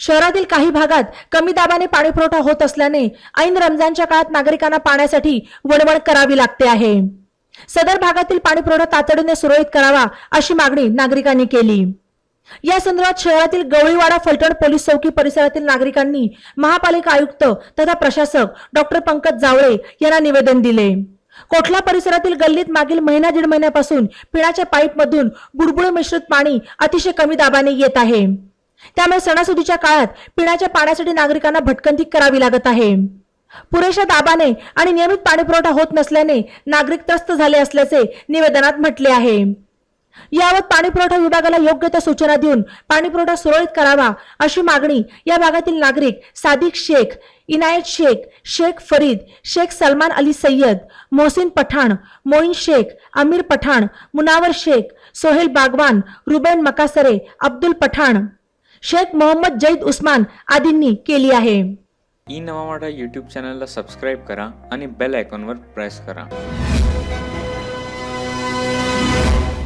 शहरातील काही भागात कमी दाबाने पाणी पुरवठा होत असल्याने ऐन रमजानच्या काळात नागरिकांना पाण्यासाठी वणवण करावी लागते आहे. सदर भागातील पाणी पुरवठा तातडीने सुरळीत करावा अशी मागणी नागरिकांनी केली. या संदर्भात शहरातील गवळीवाडा फलटण पोलीस चौकी परिसरातील नागरिकांनी महापालिका आयुक्त तथा प्रशासक डॉक्टर पंकज जावळे यांना निवेदन दिले. कोठला परिसरातील गल्लीत मागील महिना दीड महिन्यापासून पिण्याच्या पाईपमधून बुडबुड मिश्रित पाणी अतिशय कमी दाबाने येत आहे. त्यामुळे सणासुदीच्या काळात पिण्याच्या पाण्यासाठी नागरिकांना भटकंती करावी लागत आहे. पुरेशा दाबाने आणि नियमित पाणी पुरवठा होत नसल्याने नागरिक त्रस्त झाले असल्याचे निवेदनात म्हटले आहे. यावर पाणी पुरवठा विभागाला योग्य त्या सूचना देऊन पाणी पुरवठा सुरळीत करावा अशी मागणी या भागातील नागरिक सादिक शेख इनायत शेख शेख फरीद शेख सलमान अली सय्यद मोहसिन पठाण मोईन शेख अमीर पठाण मुनावर शेख सोहेल बागवान रुबेन मकासरे अब्दुल पठाण शेख मोहम्मद जैद उस्मान आदींनी केली आहे. ई नवा मराठा यूट्यूब चॅनलला सबस्क्राईब करा आणि बेल आयकॉनवर प्रेस करा.